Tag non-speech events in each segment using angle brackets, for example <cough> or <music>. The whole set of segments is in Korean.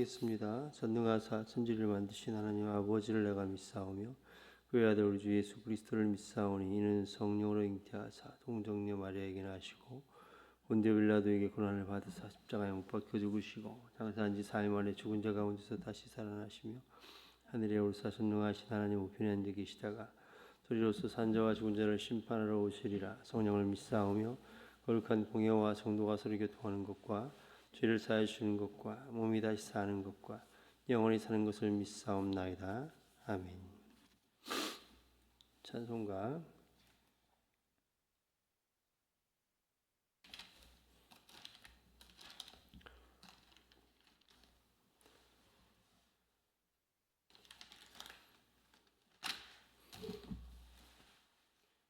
기도하겠습니다. 전능하사 천지를 만드신 하나님 아버지를 내가 믿사오며 그의 아들 우리 주 예수 그리스도를 믿사오니 이는 성령으로 잉태하사 동정녀 마리아에게 나시고 본디오 빌라도에게 고난을 받으사 십자가에 못 박혀 죽으시고 장사한 지 사흘 만에 죽은 자 가운데서 다시 살아나시며 하늘에 올사 전능하신 하나님 우편에 앉아 계시다가 소리로서 산자와 죽은 자를 심판하러 오시리라 성령을 믿사오며 거룩한 공예와 성도가 서로 교통하는 것과 죄를 사해 주는 것과 몸이 다시 사는 것과 영원히 사는 것을 믿사옵나이다. 아멘. 찬송가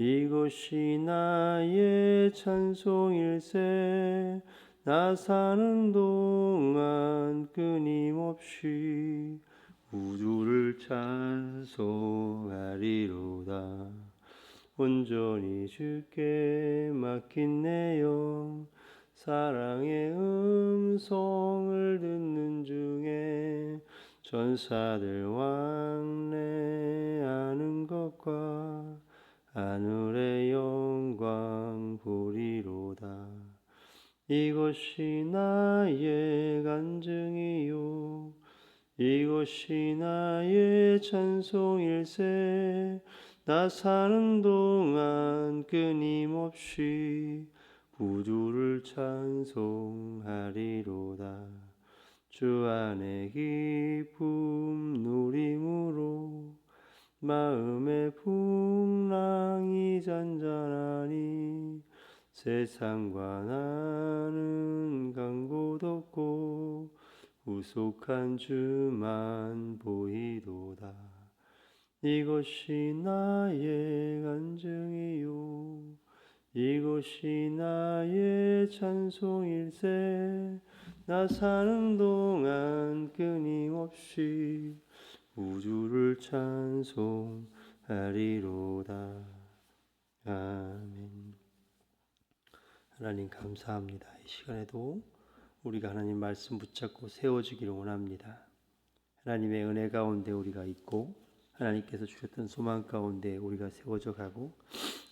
이것이 나의 찬송일세. 나 사는 동안 끊임없이 우주를 찬송하리로다. 온전히 주께 맡긴 내 영 사랑의 음성을 듣는 중에 전사들 왕래하는 것과 하늘의 영광 보리로다. 이것이 나의 간증이요. 이것이 나의 찬송일세. 나 사는 동안 끊임없이 구주를 찬송하리로다. 주 안에 기쁨 누림으로 마음의 풍랑이 잔잔하니 세상과 나는 간곳 없고 후속한 주만 보이도다. 이것이 나의 간증이요. 이것이 나의 찬송일세. 나 사는 동안 끊임없이 우주를 찬송하리로다. 아멘. 하나님 감사합니다. 이 시간에도 우리가 하나님 말씀 붙잡고 세워지기를 원합니다. 하나님의 은혜 가운데 우리가 있고 하나님께서 주셨던 소망 가운데 우리가 세워져 가고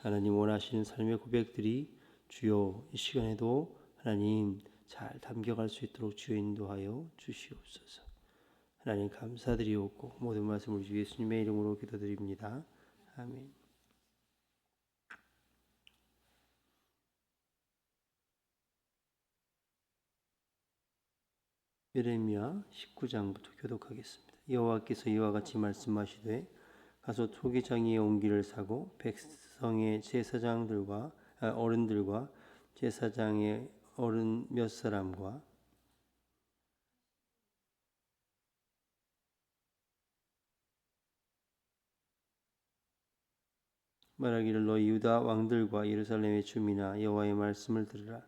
하나님 원하시는 삶의 고백들이 주여 이 시간에도 하나님 잘 담겨갈 수 있도록 주여 인도하여 주시옵소서. 하나님 감사드리옵고 모든 말씀을 주 예수님의 이름으로 기도드립니다. 아멘. 예레미야 19장부터 교독하겠습니다. 여호와께서 이와 같이 말씀하시되 가서 토기장이의 옹기를 사고 백성의 제사장들과 아, 어른들과 제사장의 어른 몇 사람과 말하기를 너희 유다 왕들과 예루살렘의 주민아 여호와의 말씀을 들으라.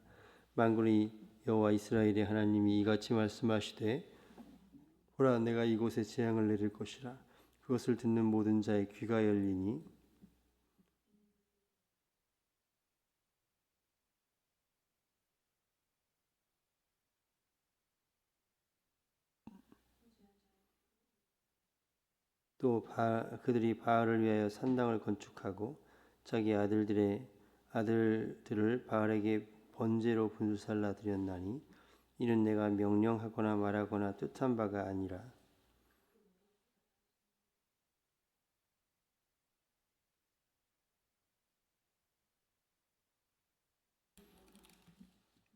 만군의 여호와 이스라엘의 하나님이 이같이 말씀하시되 보라 내가 이곳에 재앙을 내릴 것이라. 그것을 듣는 모든 자의 귀가 열리니 또 바, 그들이 바알을 위하여 산당을 건축하고 자기 아들들의 아들들을 바알에게 번제로 분수살라 드렸나니 이는 내가 명령하거나 말하거나 뜻한 바가 아니라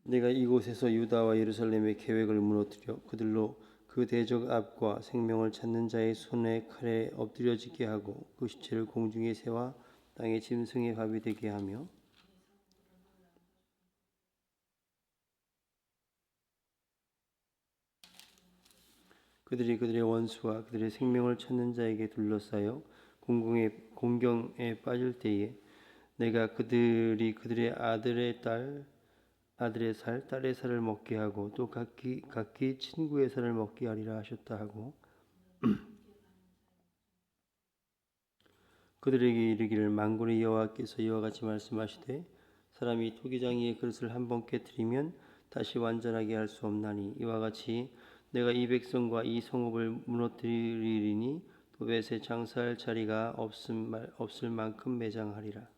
내가 이곳에서 유다와 예루살렘의 계획을 무너뜨려 그들로 그 대적 앞과 생명을 찾는 자의 손에 칼에 엎드려지게 하고 그 시체를 공중의 새와 땅의 짐승의 밥이 되게 하며 그들이 그들의 원수와 그들의 생명을 찾는 자에게 둘러싸여 공공의 공경에 빠질 때에 내가 그들이 그들의 아들의 딸 아들의 살 딸의 살을 먹게 하고 또 각기 각기 친구의 살을 먹게 하리라 하셨다 하고 <clears throat> 그들에게 이르기를 만군의 여호와께서 이와 같이 말씀하시되 사람이 토기장 위에 그릇을 한 번 깨뜨리면 다시 완전하게 할 수 없나니 이와 같이 내가 이 백성과 이 성읍을 무너뜨리리니 도벳에 장사할 자리가 없음 말- 없을 만큼 매장하리라.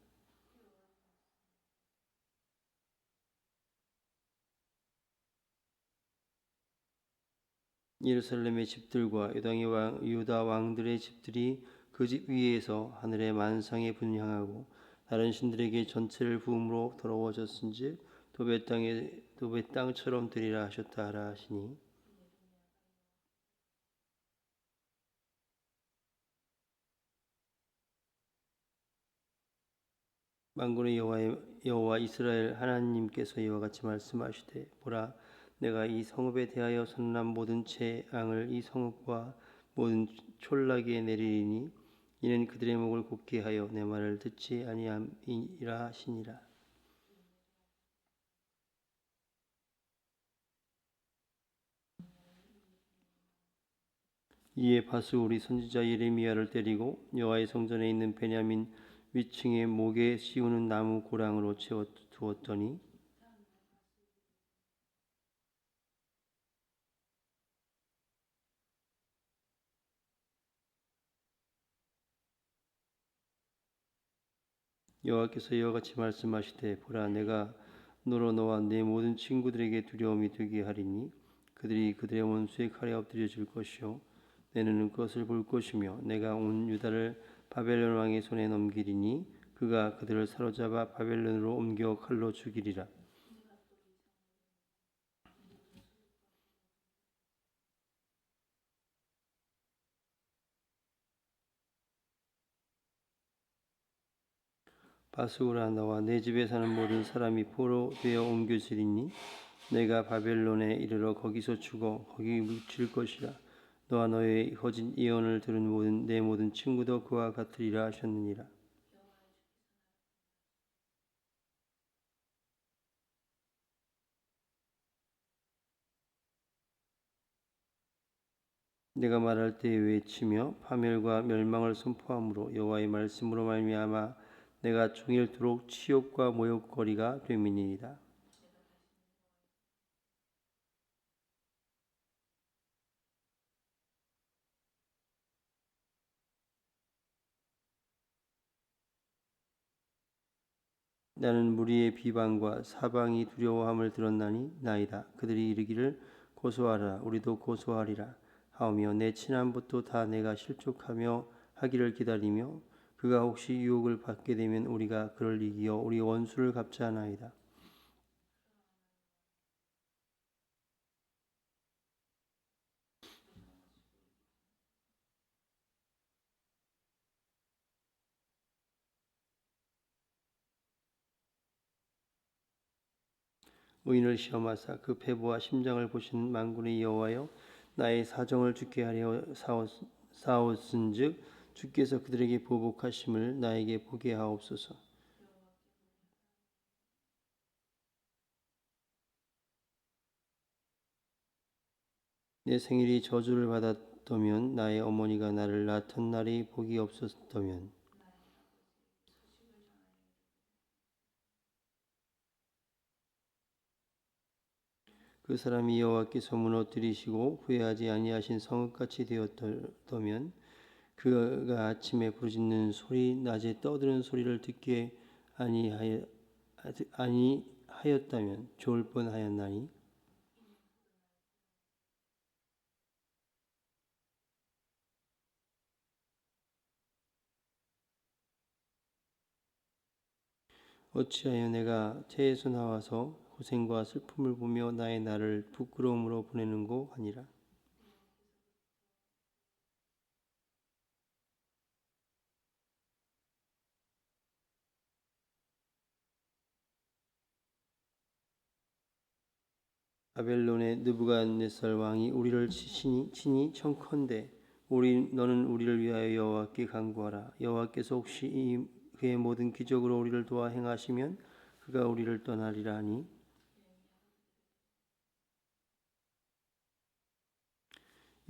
예루살렘의 집들과 유다의 왕, 유다 왕들의 집들이 그 집 위에서 하늘의 만상에 분향하고 다른 신들에게 전체를 부음으로 더러워졌은즉 도배 땅에 도배 땅처럼 되리라 하셨다 하라 하시니. 만군의 여호와의 여호와 이스라엘 하나님께서 이와 같이 말씀하시되 보라 내가 이 성읍에 대하여 선언한 모든 재앙을 이 성읍과 모든 촌락에 내리리니 이는 그들의 목을 곱게 하여 내 말을 듣지 아니함이라 하시니라. 이에 바스 우리 선지자 예레미야를 때리고 여호와의 성전에 있는 베냐민 위층에 목에 씌우는 나무 고랑으로 채워 두었더니 여호와께서 이와 같이 말씀하시되 보라 내가 너로 너와 내 모든 친구들에게 두려움이 되게 하리니 그들이 그들의 원수의 칼에 엎드려질 것이요 내 눈은 그것을 볼 것이며 내가 온 유다를 바벨론 왕의 손에 넘기리니 그가 그들을 사로잡아 바벨론으로 옮겨 칼로 죽이리라 바스우라 너와 내 집에 사는 모든 사람이 포로 되어 옮겨지리니 내가 바벨론에 이르러 거기서 죽어 거기 묻힐 것이라. 너와 너의 거짓 예언을 들은 모든 내 모든 친구도 그와 같으리라 하셨느니라. 내가 말할 때에 외치며 파멸과 멸망을 선포함으로 여호와의 말씀으로 말미암아 내가 종일토록 치욕과 모욕거리가 됨이니이다. 나는 무리의 비방과 사방이 두려워함을 들었나니 나이다. 그들이 이르기를 고소하라 우리도 고소하리라 하오며 내 친함부터 다 내가 실족하며 하기를 기다리며 그가 혹시 유혹을 받게 되면 우리가 그를 이기어 우리 원수를 갚자 하나이다. 의인을 시험하사 그 패부와 심장을 보신 만군의 여호와여 나의 사정을 죽게 하려 사옵은즉 주께서 그들에게 보복하심을 나에게 보게 하옵소서. 내 생일이 저주를 받았다면 나의 어머니가 나를 낳던 날이 복이 없었다면 그 사람이 여호와께서 무너뜨리시고 후회하지 아니하신 성읍같이 되었다면 그가 아침에 부르짖는 소리 낮에 떠드는 소리를 듣게 아니하여 아니하였다면 좋을 뻔하였나니? 어찌하여 내가 태에서 나와서 고생과 슬픔을 보며 나의 날을 부끄러움으로 보내는고 하니라 바벨론의 느부갓네살 왕이 우리를 치니, 치니 청컨대 우리 너는 우리를 위하여 여호와께 간구하라. 여호와께서 혹시 이 그의 모든 기적으로 우리를 도와 행하시면 그가 우리를 떠나리라 하니.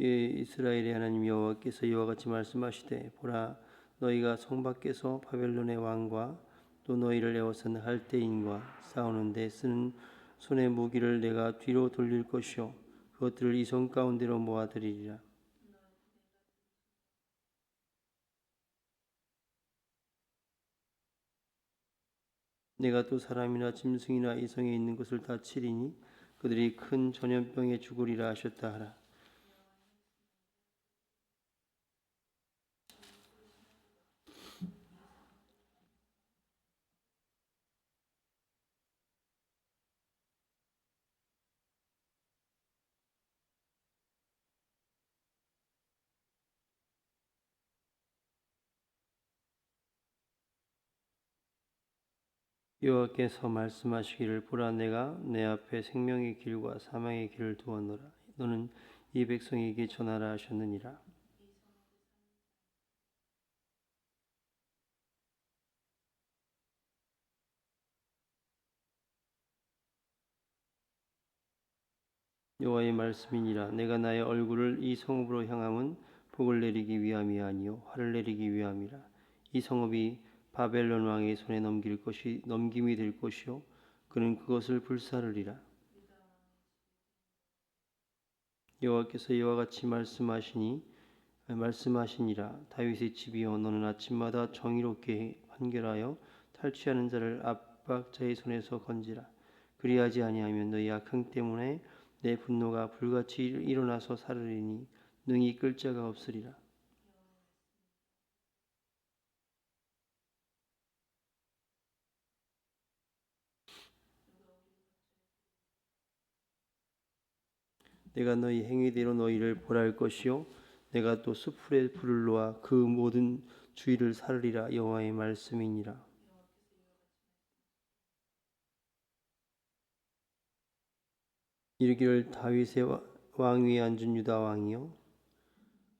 예, 이스라엘의 하나님 여호와께서 이와 같이 말씀하시되 보라 너희가 성 밖에서 바벨론의 왕과 또 너희를 에워싼 할대인과 싸우는데 쓰는 손의 무기를 내가 뒤로 돌릴 것이요. 그것들을 이성 가운데로 모아들이리라. 내가 또 사람이나 짐승이나 이 성에 있는 것을 다 치리니 그들이 큰 전염병에 죽으리라 하셨다 하라 여호와께서 말씀하시기를 보라 내가 내 앞에 생명의 길과 사망의 길을 두었노라. 너는 이 백성에게 전하라 하셨느니라. 여호와의 말씀이니라. 내가 나의 얼굴을 이 성읍으로 향함은 복을 내리기 위함이 아니요 화를 내리기 위함이라. 이 성읍이 바벨론 왕의 손에 넘길 것이 넘김이 될 것이요. 그는 그것을 불사르리라. 여호와께서 이와 같이 말씀하시니 말씀하시니라. 다윗의 집이여 너는 아침마다 정의롭게 판결하여 탈취하는 자를 압박자의 손에서 건지라. 그리하지 아니하면 너희 악행 때문에 내 분노가 불같이 일어나서 사르리니 능히 끌 자가 없으리라 내가 너희 행위대로 너희를 벌할 것이요. 내가 또 수풀에 불을 놓아 그 모든 주위를 사르리라. 여호와의 말씀이니라. 이르기를 다윗의 와- 왕 위에 앉은 유다 왕이요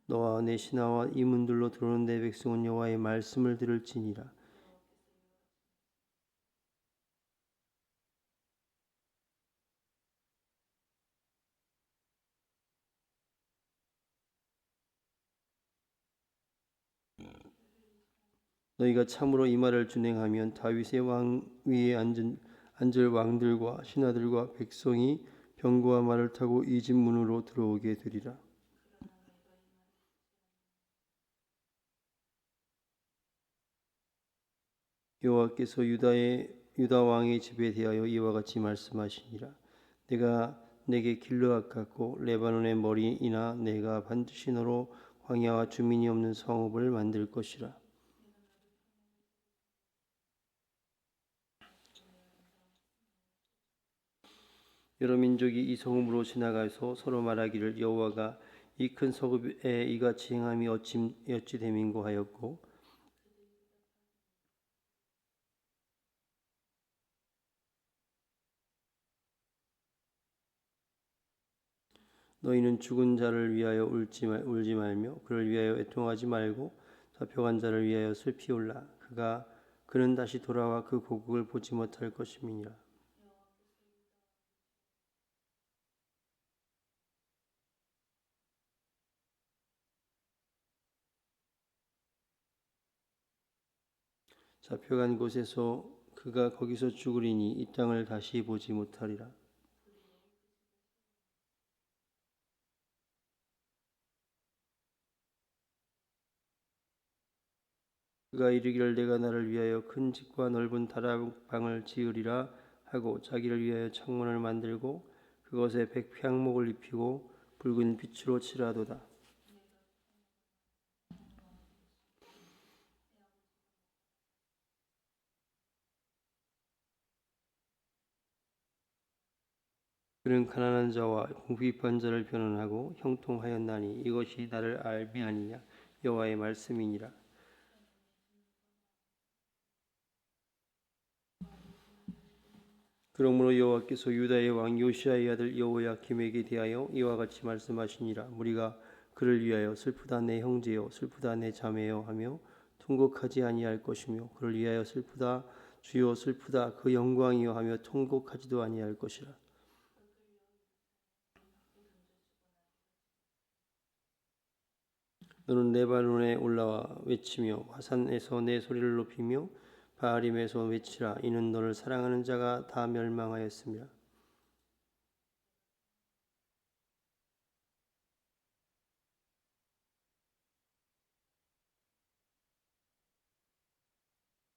너와 내 신하와 이 문들로 들어오는 내 백성은 여호와의 말씀을 들을지니라 너희가 참으로 이 말을 준행하면 다윗의 왕 위에 앉은 앉을 왕들과 신하들과 백성이 병거와 말을 타고 이 집 문으로 들어오게 되리라. 여호와께서 유다의 유다 왕의 집에 대하여 이와 같이 말씀하시니라. 내가 내게 길로 아깝고 레바논의 머리이나 내가 반드시 너로 광야와 주민이 없는 성읍을 만들 것이라. 여러 민족이 이 성읍으로 지나가서 서로 말하기를 여호와가 이큰 성읍에 이같이 행함이 어찌 어찌 됨인고 하였고 너희는 죽은 자를 위하여 울지, 말, 울지 말며 그를 위하여 애통하지 말고 잡혀간 자를 위하여 슬피 울라. 그가 그는 다시 돌아와 그 고국을 보지 못할 것임이니라 잡혀간 곳에서 그가 거기서 죽으리니 이 땅을 다시 보지 못하리라. 그가 이르기를 내가 나를 위하여 큰 집과 넓은 다락방을 지으리라 하고 자기를 위하여 창문을 만들고 그것에 백향목을 입히고 붉은 빛으로 칠하도다. 그는 가난한 자와 궁핍한 자를 변론하고 형통하였나니 이것이 나를 알미 아니냐? 여호와의 말씀이니라. 그러므로 여호와께서 유다의 왕 요시아의 아들 여호야김에게 대하여 이와 같이 말씀하시니라. 무리가 그를 위하여 슬프다 내 형제여 슬프다 내 자매여 하며 통곡하지 아니할 것이며 그를 위하여 슬프다 주여 슬프다 그 영광이여 하며 통곡하지도 아니할 것이라 너는 레바논에 올라와 외치며 화산에서 내 소리를 높이며 바알임에서 외치라 이는 너를 사랑하는 자가 다 멸망하였습니다.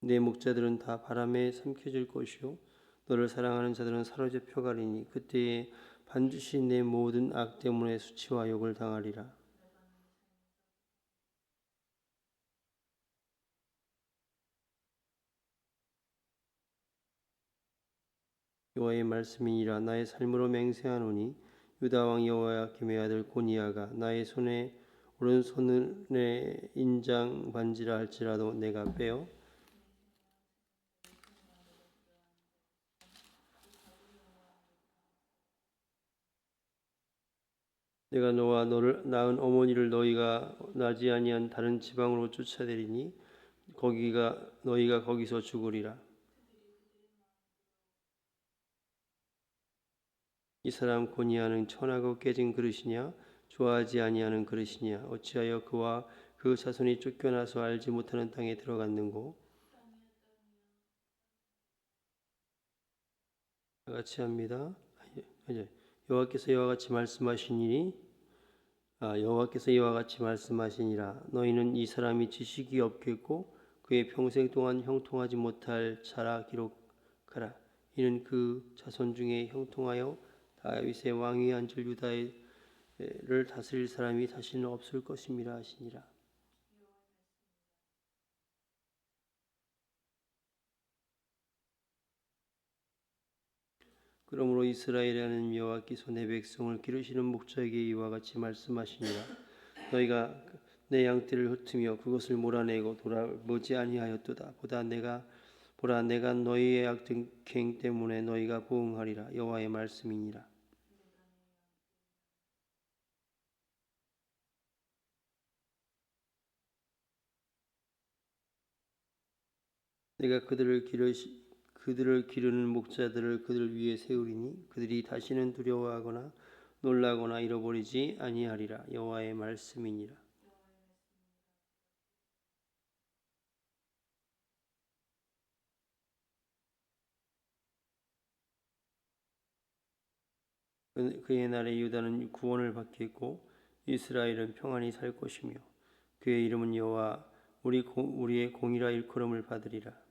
내 목자들은 다 바람에 삼켜질 것이요 너를 사랑하는 자들은 사로잡혀 가리니 그때에 반드시 내 모든 악 때문에 수치와 욕을 당하리라. 여호와의 말씀이니라 나의 삶으로 맹세하노니 유다 왕 여호야김의 아들 고니야가 나의 손에 오른손에 인장 반지라 할지라도 내가 빼어 내가 너와 너를 낳은 어머니를 너희가 나지 아니한 다른 지방으로 쫓아내리니 거기가 너희가 거기서 죽으리라. 이 사람 고니아는 천하고 깨진 그릇이냐? 좋아하지 아니하는 그릇이냐? 어찌하여 그와 그 자손이 쫓겨나서 알지 못하는 땅에 들어갔는고? 다 같이 합니다. 여호와께서 이와 같이 말씀하시니 아, 여호와께서 이와 같이 말씀하시니라. 너희는 이 사람이 지식이 없겠고 그의 평생 동안 형통하지 못할 자라 기록하라. 이는 그 자손 중에 형통하여 다윗의 왕위 앉을 유다를 다스릴 사람이 다시는 없을 것임이라 하시니라. 그러므로 이스라엘이라는 여호와께서 내 백성을 기르시는 목자에게 이와 같이 말씀하시니라. 너희가 내 양떼를 흩으며 그것을 몰아내고 돌아보지 아니하였도다. 보다 내가 보라 내가 너희의 악행 때문에 너희가 보응하리라. 여호와의 말씀이니라 내가 그들을 기르시 그들을 기르는 목자들을 그들 위에 세우리니 그들이 다시는 두려워하거나 놀라거나 잃어버리지 아니하리라. 여호와의 말씀이니라. 그- 그의 날에 유다는 구원을 받겠고 이스라엘은 평안히 살 것이며 그의 이름은 여호와 우리 공- 우리의 공이라 일컬음을 받으리라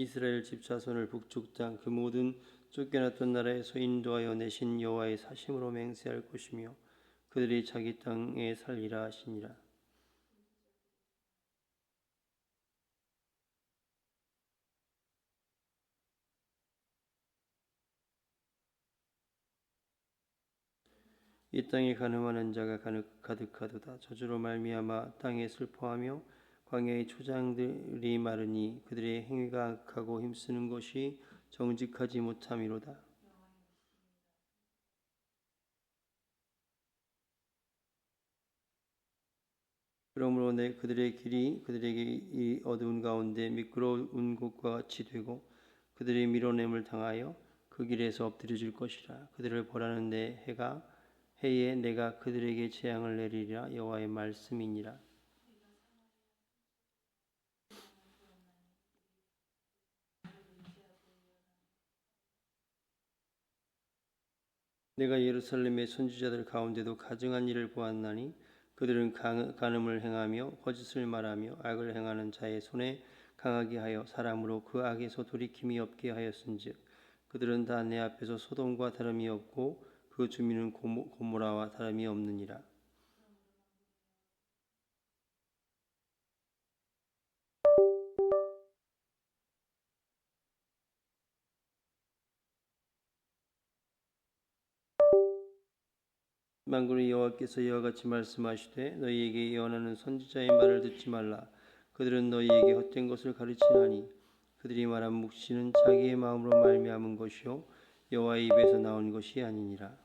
이스라엘 집 자손을 북쪽 땅 그 모든 쫓겨났던 나라에서 인도하여 내신 여호와의 사심으로 맹세할 것이며 그들이 자기 땅에 살리라 하시니라. 이 땅에 가늠하는 자가 가득- 가득하도다. 저주로 말미암아 땅에 슬퍼하며 광야의 초장들이 마르니 그들의 행위가 악하고 힘쓰는 것이 정직하지 못함이로다. 그러므로 내 그들의 길이 그들에게 이 어두운 가운데 미끄러운 곳과 같이 되고 그들의 밀어냄을 당하여 그 길에서 엎드려질 것이라. 그들을 벌하는 내 해가 해에 내가 그들에게 재앙을 내리리라. 여호와의 말씀이니라 내가 예루살렘의 선지자들 가운데도 가증한 일을 보았나니 그들은 강- 간음을 행하며 거짓을 말하며 악을 행하는 자의 손에 강하게 하여 사람으로 그 악에서 돌이킴이 없게 하였은즉 그들은 다 내 앞에서 소돔과 다름이 없고 그 주민은 고모, 고모라와 다름이 없느니라 만군의 여호와께서 이와 같이 말씀하시되 너희에게 예언하는 선지자의 말을 듣지 말라. 그들은 너희에게 헛된 것을 가르치나니 그들이 말한 묵시는 자기의 마음으로 말미암은 것이요 여호와의 입에서 나온 것이 아니니라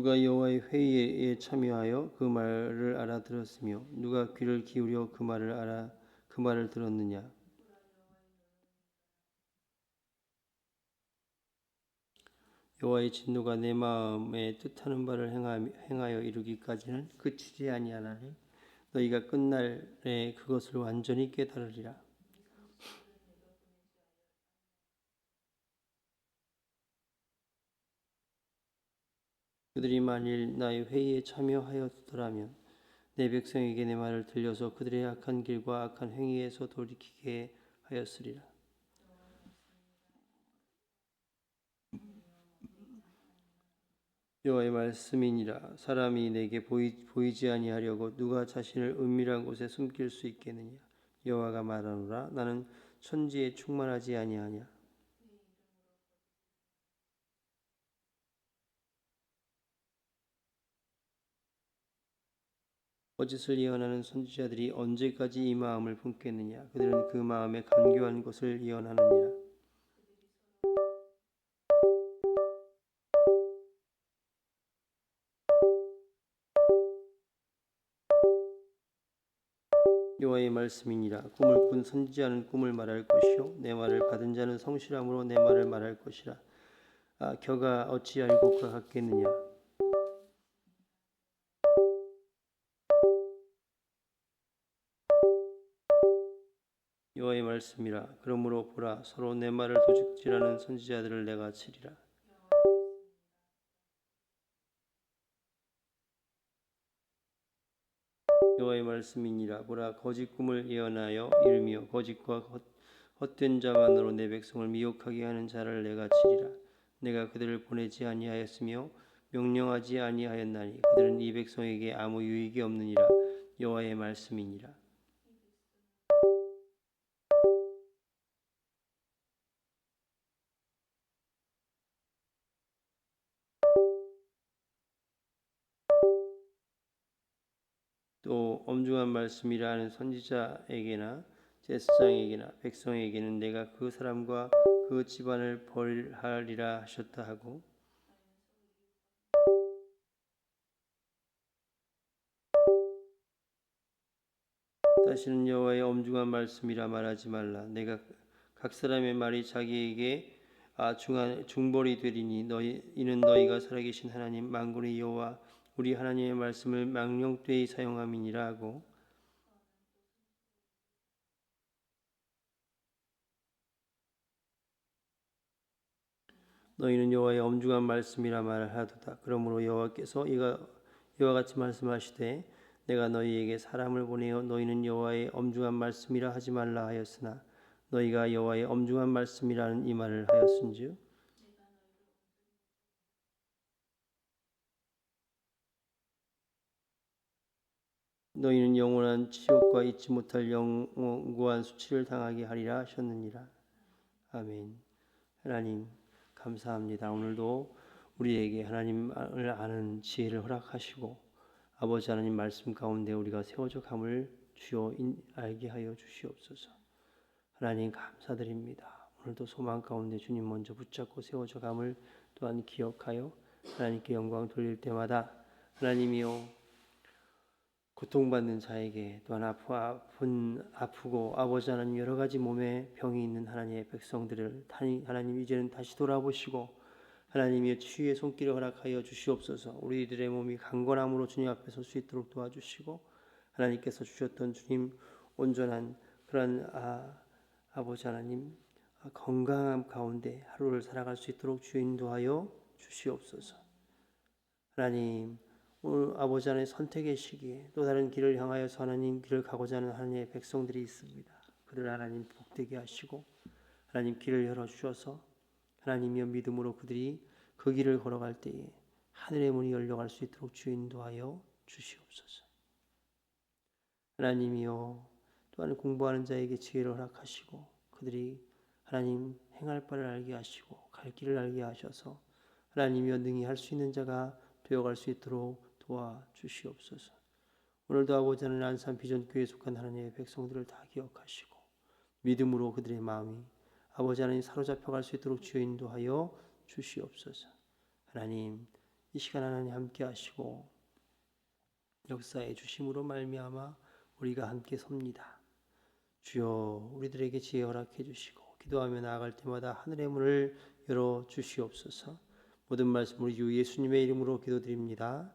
누가 여호와의 회의에 참여하여 그 말을 알아들었으며 누가 귀를 기울여 그 말을 알아 그 말을 들었느냐? 여호와의 진노가 내 마음에 뜻하는 바를 행하- 행하여 이루기까지는 그치지 아니하나니 너희가 끝날에 그것을 완전히 깨달으리라 그들이 만일 나의 회의에 참여하였더라면 내 백성에게 내 말을 들려서 그들의 악한 길과 악한 행위에서 돌이키게 하였으리라. 여호와의 말씀이니라. 사람이 내게 보이, 보이지 아니하려고 누가 자신을 은밀한 곳에 숨길 수 있겠느냐? 여호와가 말하노라. 나는 천지에 충만하지 아니하냐 거짓을 예언하는 선지자들이 언제까지 이 마음을 품겠느냐? 그들은 그 마음에 간교한 것을 예언하느니라. 여호와의 말씀이니라. 꿈을 꾼 선지자는 꿈을 말할 것이요 내 말을 받은 자는 성실함으로 내 말을 말할 것이라. 아 겨가 어찌 알고 그와 같겠느냐 여호와의 말씀이라. 그러므로 보라 서로 내 말을 도둑질하는 선지자들을 내가 치리라. 여호와의 말씀이니라. 보라 거짓 꿈을 예언하여 이르며 거짓과 헛, 헛된 자만으로 내 백성을 미혹하게 하는 자를 내가 치리라. 내가 그들을 보내지 아니하였으며 명령하지 아니하였나니 그들은 이 백성에게 아무 유익이 없느니라. 여호와의 말씀이니라 엄중한 말씀이라 하는 선지자에게나 제사장에게나 백성에게는 내가 그 사람과 그 집안을 벌하리라 하셨다 하고 다시는 여호와의 엄중한 말씀이라 말하지 말라. 내가 각 사람의 말이 자기에게 아 중한, 중벌이 되리니 너희 이는 너희가 살아계신 하나님 만군의 여호와 우리 하나님의 말씀을 망령되이 사용함이니라 하고 너희는 여호와의 엄중한 말씀이라 말하도다. 그러므로 여호와께서 이가 이와 같이 말씀하시되 내가 너희에게 사람을 보내어 너희는 여호와의 엄중한 말씀이라 하지 말라 하였으나 너희가 여호와의 엄중한 말씀이라는 이 말을 하였은즉 너희는 영원한 치욕과 잊지 못할 영원한 수치를 당하게 하리라 하셨느니라. 아멘. 하나님 감사합니다. 오늘도 우리에게 하나님을 아는 지혜를 허락하시고 아버지 하나님 말씀 가운데 우리가 세워져 감을 주여 알게 하여 주시옵소서. 하나님 감사드립니다. 오늘도 소망 가운데 주님 먼저 붙잡고 세워져 감을 또한 기억하여 하나님께 영광 돌릴 때마다 하나님이여 고통받는 자에게 또한 아픈 아프고 아버지 하나님 여러 가지 몸에 병이 있는 하나님의 백성들을 하나님 이제는 다시 돌아보시고 하나님의 치유의 손길을 허락하여 주시옵소서. 우리들의 몸이 강건함으로 주님 앞에 설 수 있도록 도와주시고 하나님께서 주셨던 주님 온전한 그런 아, 아버지 하나님 건강함 가운데 하루를 살아갈 수 있도록 주 인도하여 주시옵소서. 하나님 아버지 하나님 선택의 시기에 또 다른 길을 향하여서 하나님 길을 가고자 하는 하나님의 백성들이 있습니다. 그들 하나님 복되게 하시고 하나님 길을 열어 주셔서 하나님이여 믿음으로 그들이 그 길을 걸어갈 때에 하늘의 문이 열려갈 수 있도록 주 인도하여 주시옵소서. 하나님이여 또한 공부하는 자에게 지혜를 허락하시고 그들이 하나님 행할 바를 알게 하시고 갈 길을 알게 하셔서 하나님이여 능히 할 수 있는 자가 되어갈 수 있도록 도와 주시옵소서. 오늘도 아버지 하나님 안산 비전교회에 속한 하나님의 백성들을 다 기억하시고 믿음으로 그들의 마음이 아버지 하나님 사로잡혀 갈 수 있도록 주여 인도하여 주시옵소서. 하나님 이 시간 하나님 함께 하시고 역사해 주심으로 말미암아 우리가 함께 섭니다. 주여 우리들에게 지혜 허락해 주시고 기도하며 나아갈 때마다 하늘의 문을 열어 주시옵소서. 모든 말씀 우리 주 예수님의 이름으로 기도드립니다.